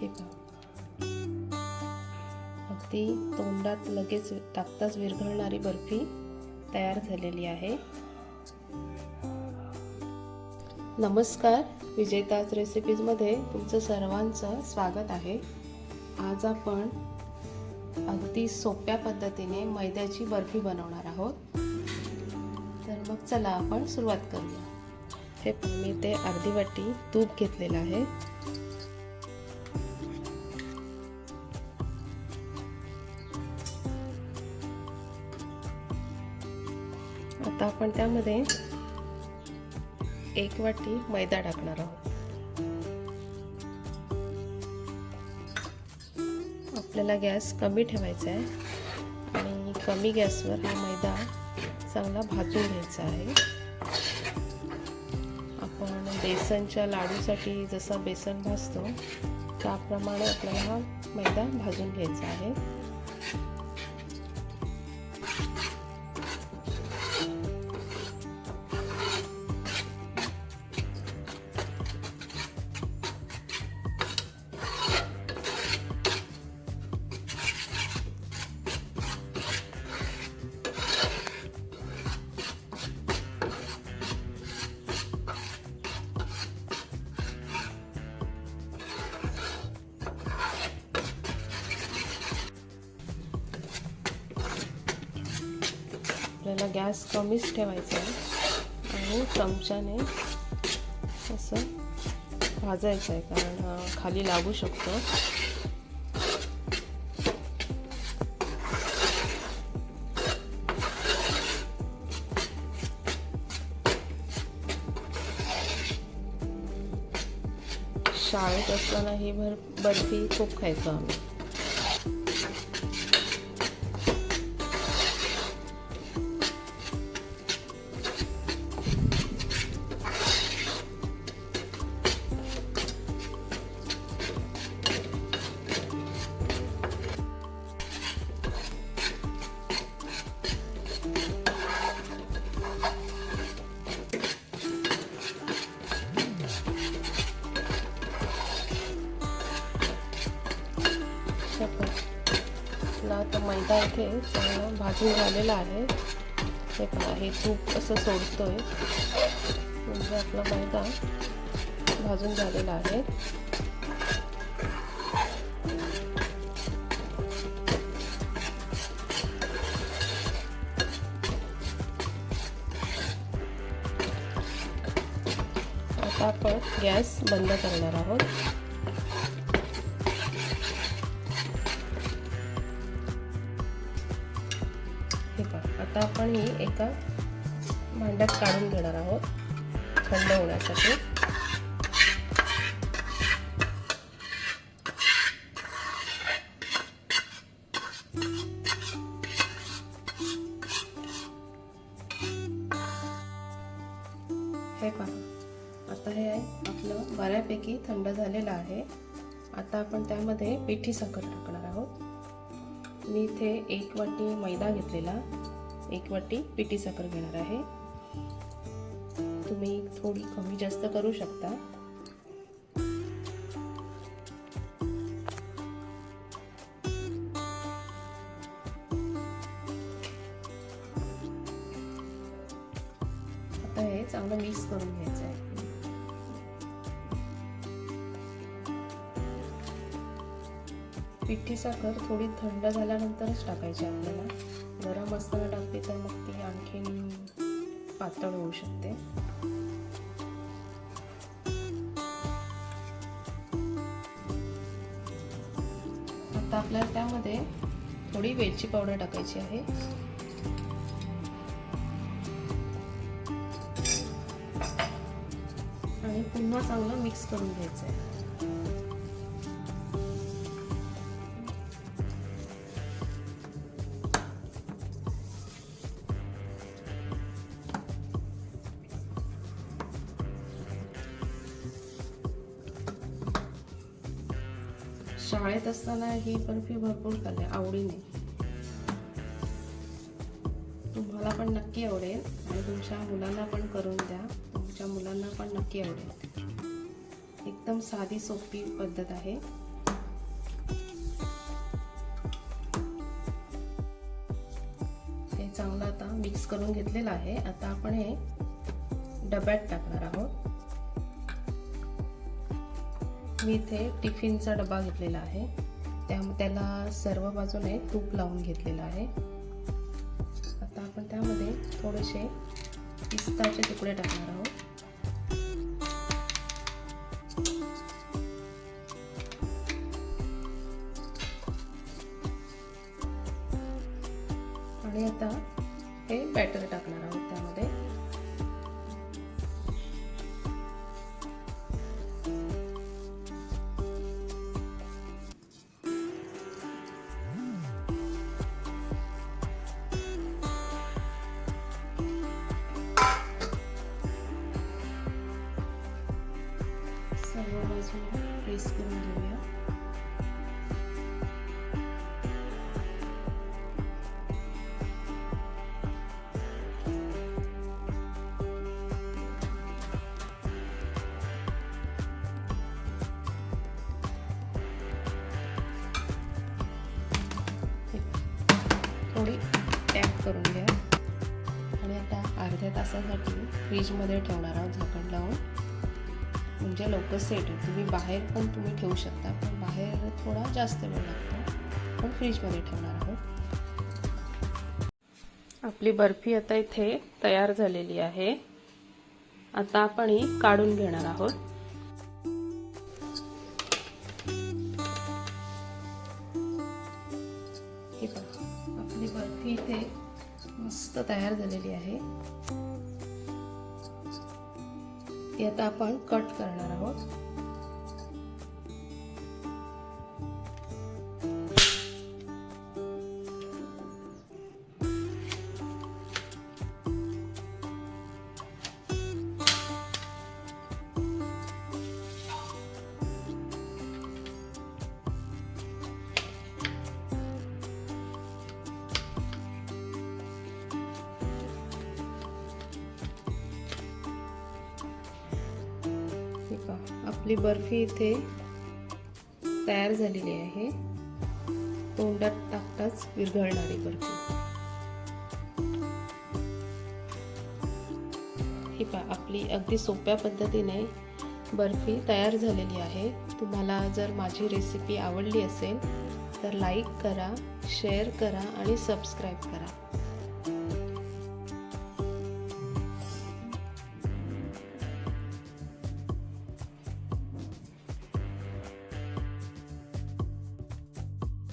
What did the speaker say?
हे पहा. अगदी तोंडात लगेच टाकताच विरघळणारी बर्फी तयार झालेली आहे. नमस्कार विजेताज रेसिपीजमध्ये तुमचं सर्वांचं स्वागत आहे. आज आपण अगदी सोप्या पद्धतीने मैद्याची बर्फी बनवणार आहोत. तर मग चला आपण सुरुवात करूया. हे पण मी ते अर्धी वाटी तूप घेतलेलं आहे. आता आपण त्यामध्ये एक वाटी मैदा टाकणार आहोत. आपल्याला गॅस कमी ठेवायचा आहे आणि कमी गॅसवर हा मैदा चांगला भाजून घ्यायचा आहे. आपण बेसनच्या लाडूसाठी जसं बेसन भाजतो त्याप्रमाणे आपल्याला हा मैदा भाजून घ्यायचा आहे. आपल्याला गॅस कमीच ठेवायचा आहे. आणि चमच्याने असं भाजायचं आहे कारण खाली लागू शकतो. शाळेत असताना ही भर बर्फी खूप खायचो आम्ही. आता मैदा इथे चांगला भाजून झालेला आहे. हे पहा हे तूप असं सोडतो आहे म्हणजे आपला मैदा भाजून झालेला आहे. आता आपण गॅस बंद करणार आहोत. आता आपण ही एका भांड्यात काढून घेणार आहोत थंड होण्यासाठी. हे पहा आता हे आपलं बऱ्यापैकी थंड झालेलं आहे. आता आपण त्यामध्ये पिठी साखर टाकणार आहोत. मी इथे एक वाटी मैदा घेतलेला. एक वाटी पिठी साखर घेणार आहे. तुम्ही थोडी कमी जास्त करू शकता. आता हे चांगलं मिक्स करून घ्यायचं आहे. पिठी साखर थोडी थंड झाल्यानंतरच टाकायची आपल्याला. गरम असताना टाकली तर मग ती आणखीन पातळ होऊ शकते. आता आपल्याला त्यामध्ये थोडी वेलची पावडर टाकायची आहे. आणि पुन्हा चांगलं मिक्स करून घ्यायचं आहे शाळेत असताना ही बर्फी भरपूर खाल्ली आवडीने. तुम्हाला पण नक्की आवडेल आणि तुमच्या मुलांना पण करून द्या. तुमच्या मुलांना पण नक्की आवडेल. एकदम साधी सोपी पद्धत आहे. हे चांगलं आता मिक्स करून घेतलेलं आहे. आता आपण हे डब्यात टाकणार आहोत. मी इथे टिफिनचा डबा घेतलेला आहे. त्या त्याला सर्व बाजूने तूप लावून घेतलेलं आहे. आता आपण त्यामध्ये थोडेसे पिस्ताचे तुकडे टाकणार आहोत. आणि आता हे बॅटर टाकणार आहोत त्यामध्ये. तासासाठी फ्रीजमध्ये ठेवणार आहोत झाकण लावून म्हणजे लवकर सेट होईल. तुम्ही बाहेर पण तुम्ही ठेवू शकता पण बाहेर थोडा जास्त वेळ लागतो. पण फ्रीजमध्ये ठेवणार आहोत. आपली बर्फी आता इथे तयार झालेली आहे. आता आपण ही काढून घेणार आहोत. हे आपली बर्फी इथे मस्त तयार झालेली आहे. ती आता आपण कट करणार आहोत. आपली बर्फी इथे तयार झालेली आहे. तोंडात टाकताच विरघळणारी बर्फी. ही पा आपली अगदी सोप्या पद्धतीने बर्फी तयार झालेली आहे. तुम्हाला जर माझी रेसिपी आवडली असेल तर लाईक करा शेअर करा आणि सबस्क्राईब करा.